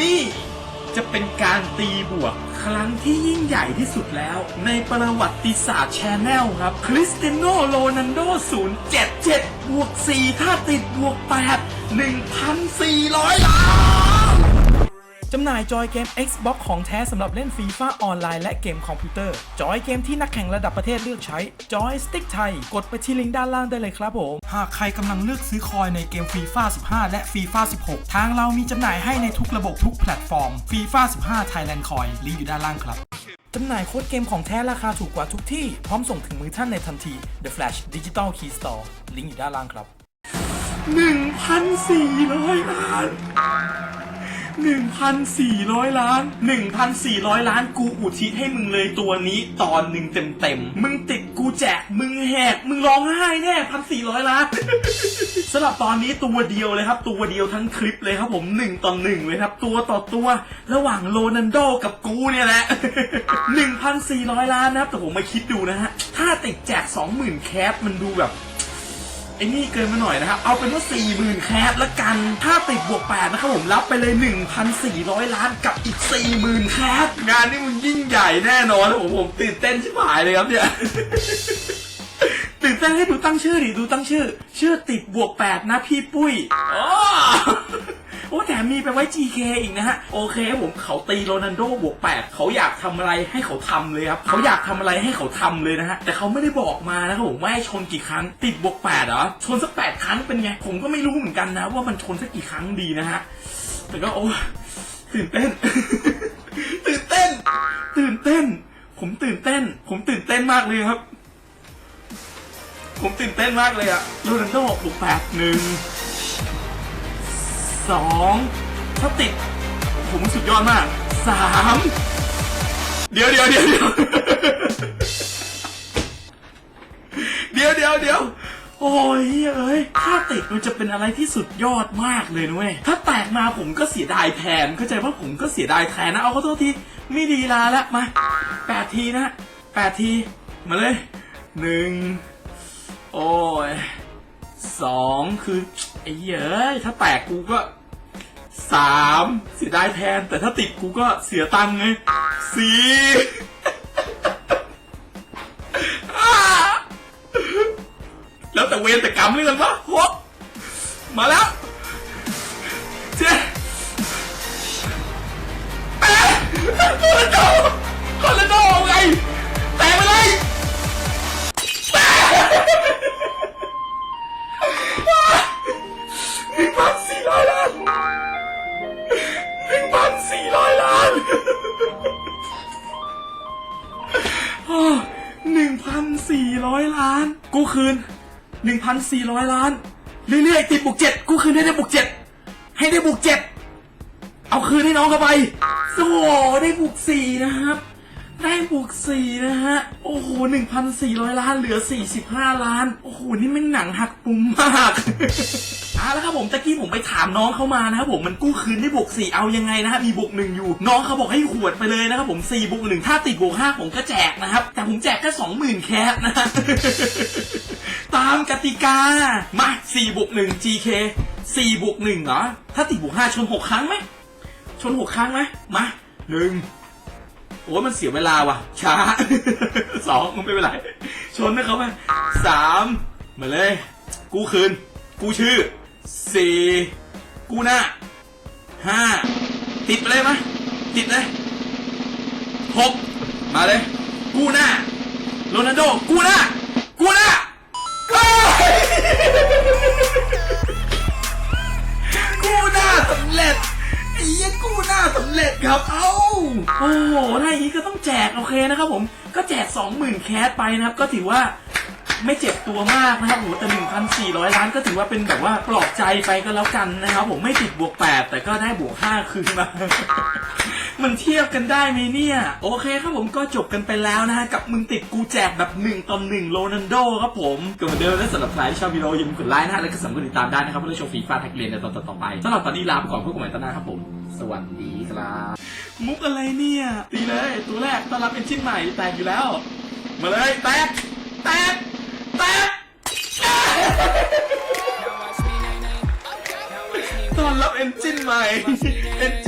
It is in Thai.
นี่จะเป็นการตีบวก ครั้งที่ยิ่งใหญ่ที่สุดแล้ว ในประวัติศาสตร์แชนแนลครับคริสเตียโนโรนันโด 077 บวก 4 ถ้าติดบวก 8 1,400 ล้าน จำหน่ายจอยเกม Xbox ของแท้สำหรับเล่นฟีฟ่าออนไลน์และเกมคอมพิวเตอร์ จอยเกมที่นักแข่งระดับประเทศเลือกใช้ จอยสติ๊กไทย กดไปที่ลิงก์ด้านล่างได้เลยครับผม หากใครกำลังเลือกซื้อคอยในเกมฟีฟ่า15 และฟีฟ่า16 ทางเรามีจำหน่ายให้ในทุกระบบทุกแพลตฟอร์มฟีฟ่า15 Thailand Coin ลิงก์อยู่ด้านล่างครับจำหน่ายโค้ดเกมของแท้ราคาถูกกว่าทุกที่ พร้อมส่งถึงมือท่านในทันที The Flash Digital Key Store ลิงก์อยู่ด้านล่างครับ 1,400ล้าน 1,400 ล้าน 1,400 ล้านกูอุทิศให้มึงเลยตัวนี้ตอนหนึ่งเต็มๆ มึงติดกูแจก มึงแหก มึงร้องไห้แน่1,400ล้านสำหรับตอนนี้ตัวเดียวเลยครับ ตัวเดียวทั้งคลิปเลยครับผมหนึ่งต่อหนึ่งเลยครับ ตัวต่อตัว ระหว่างโรนันโดกับกูเนี่ยแหละ1,400 ล้านนะครับ แต่ผมมาคิดดูนะฮะ ถ้าติดแจก 20,000 แคปมันดูแบบ ไอ้นี่เกินมาหน่อยนะครับ เอาเป็นว่า40,000แคปละกัน ถ้าติดบวก8นะครับผมรับไปเลย 1,400 ล้านกับอีก 40,000แคปงานนี้มันยิ่งใหญ่แน่นอนผมผมตื่นเต้นชิบหายเลยครับเนี่ยตื่นเต้นให้ดูตั้งชื่อดิดูตั้งชื่อ ชื่อติดบวก8นะพี่ปุ้ยอ๋อ โอ้แถมมีไปไว้ GK อีกนะฮะ โอเคครับผมเขาตีโรนันโดบวก8เขาอยากทำอะไรให้เขาทำเลยครับเขาอยากทำอะไรให้เขาทำเลยนะฮะ แต่เขาไม่ได้บอกมานะครับผมว่าให้ชนกี่ครั้ง ติดบวก8เหรอ ชนสัก8ครั้งเป็นไง ผมก็ไม่รู้เหมือนกันนะ ว่ามันชนสักกี่ครั้งดีนะฮะ แต่ก็โอ้ตื่นเต้น ตื่นเต้น ตื่นเต้น ผมตื่นเต้น ผมตื่นเต้นมากเลยครับ ผมตื่นเต้นมากเลยอะโรนัลโดบวกแปดหนึ่ง สองถ้าติดผมสุดยอดมากสามเดี๋ยวเดี๋ยวเดี๋ยวเดี๋ยวเดี๋ยวเดี๋ยวเดี๋ยวโอ้ยเอ้ยถ้าติดมันจะเป็นอะไรที่สุดยอดมากเลยนะเว้ยถ้าแตกมาผมก็เสียดายแทนเข้าใจว่าผมก็เสียดายแทนนะเอาขอโทษทีไม่ดีลาละมาแปดทีนะแปดทีมาเลยหนึ่งโอ้ยสองคือไอ้เหี้ยถ้าแตกกูก็ สามเสียดายแทน แต่ถ้าติดกูก็เสียตังค์ไงสี่แล้วแต่เวรแต่กรรมเรื่องวะหกมาแล้ว สี่ร้อยล้านหนึ่งพันสี่ร้อยล้าน กูคืนหนึ่งพันสี่ร้อยล้าน เรื่อยๆติดบุกเจ็ดกูคืนให้ได้บุกเจ็ดให้ได้บุกเจ็ดเอาคืนให้น้องเข้าไปโอ้โหได้บุกสี่นะครับ ได้บุกสี่นะฮะ โอ้โหหนึ่งพันสี่ร้อยล้านเหลือสี่สิบห้าล้าน โอ้โห นี่แม่งหนังหักปุ่มมากเอาละครับผมตะกี้ผมไปถามน้องเขามานะครับผมมันกู้คืนได้บวกสี่เอายังไงนะฮะมีบวกหนึ่งอยู่ น้องเขาบอกให้หวดไปเลยนะครับผมสี่บวกหนึ่งถ้าติดบวกห้าผมก็แจกนะครับ แต่ผมแจกแค่สองหมื่นแคสนะฮะตามกติกา มาสี่บวกหนึ่ง GK สี่บวกหนึ่งเหรอถ้าติดบวกห้าชนหกครั้งไหมชนหกครั้งไหมมาหนึ่ง โอ้มันเสียเวลาว่ะ ช้า สองไม่เป็นไร ชนนะเขาไปสามมาเลย กูคืน กูชื่อสี่กูหน้าห้าติดไปเลยไหมติดเลยหกมาเลย กูหน้าโรนัลโดกูหน้า ครับเอ้าโอ้โหถ้าอย่างนี้ก็ต้องแจกโอเคนะครับผมก็แจก 20,000 แคสไปนะครับ ก็ถือว่าไม่เจ็บตัวมากนะครับโหแต่ 1,400 ล้านก็ถือว่าเป็นแบบว่าปลอบใจไปก็แล้วกันนะครับ ผมไม่ติดบวก 8 แต่ก็ได้บวก 5 คืนมา มันเทียบกันได้ไหมเนี่ย โอเคครับผมก็จบกันไปแล้วนะฮะ กับมึงติดกูแจกแบบ 1ต่อ1โรนันโดครับผมก็เหมือนเดิมและสำหรับใครที่ชอบวิดีโออย่าลืมกดไลค์นะฮะและก็สามารถติดตามได้นะครับเพื่อชมฟีฟ่าแท็กเรียนในตอนต่อๆไปสำหรับตอนนี้ลาไปก่อนพบกันใหม่ตอนหน้าครับผม สวัสดีครับมุกอะไรเนี่ยตีเลยตัวแรกต้อนรับเป็นชิ้นใหม่แตกอยู่แล้ว มาเลยแตกแตกแตกต้อนรับเอนจินใหม่เอนจิ